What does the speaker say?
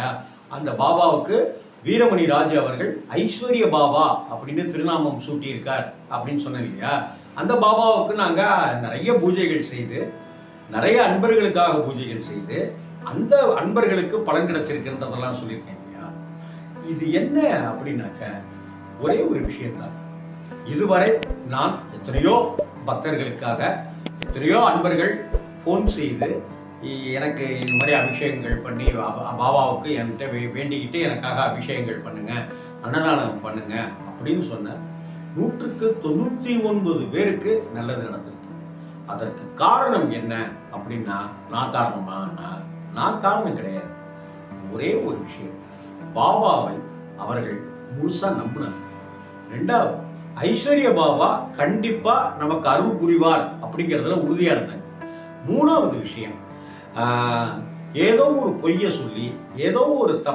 இல்லையா அந்த பாபாவுக்கு வீரமணி ராஜு அவர்கள் ஐஸ்வர்ய பாபா அப்படின்னு திருநாமம் சூட்டியிருக்கார் அப்படின்னு சொன்னேன் இல்லையா? அந்த பாபாவுக்கு நாங்கள் நிறைய பூஜைகள் செய்து நிறைய அன்பர்களுக்காக பூஜைகள் செய்து அந்த அன்பர்களுக்கு பலன் கிடைச்சிருக்குன்றதெல்லாம் சொல்லியிருக்கேன் இல்லையா? இது என்ன அப்படின்னாக்க ஒரே ஒரு விஷயம்தான். இதுவரை நான் எத்தனையோ பக்தர்களுக்காக எத்தனையோ அன்பர்கள் ஃபோன் செய்து எனக்கு இந்த மாதிரி அபிஷேகங்கள் பண்ணி பாபாவுக்கு என்கிட்ட வே- வேண்டிக்கிட்டு எனக்காக அபிஷேகங்கள் பண்ணுங்க அன்னதானம் பண்ணுங்க அப்படின்னு சொன்ன நூற்றுக்கு தொண்ணூற்றி ஒன்பது பேருக்கு நல்லது நடந்திருக்கு. அதற்கு காரணம் என்ன அப்படின்னா நான் காரணமா? நான் நான் காரணம் கிடையாது. ஒரே ஒரு விஷயம் பாபாவை அவர்கள் முழுசா நம்பினாங்க. ரெண்டாவது ஐஸ்வர்ய பாபா கண்டிப்பா நமக்கு அருள் புரிவார் அப்படிங்கிறதுல உறுதியா இருந்தாங்க. மூணாவது விஷயம் ஏதோ ஒரு பொய்யை சொல்லி ஏதோ ஒரு தப்பு